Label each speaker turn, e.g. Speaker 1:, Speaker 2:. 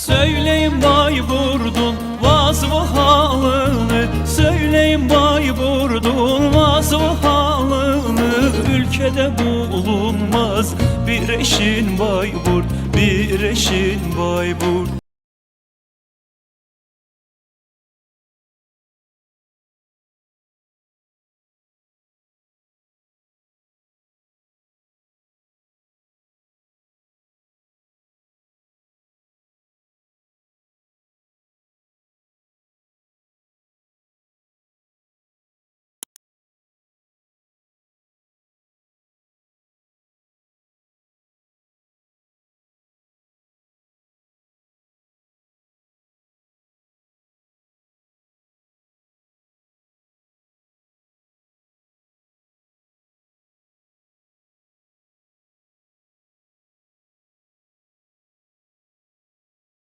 Speaker 1: Söyleyin Bayburt'un vaz bu halını. Söyleyin Bayburt'un vaz bu halını. Ülkede bulunmaz bir eşin Bayburt Bir eşin Bayburt.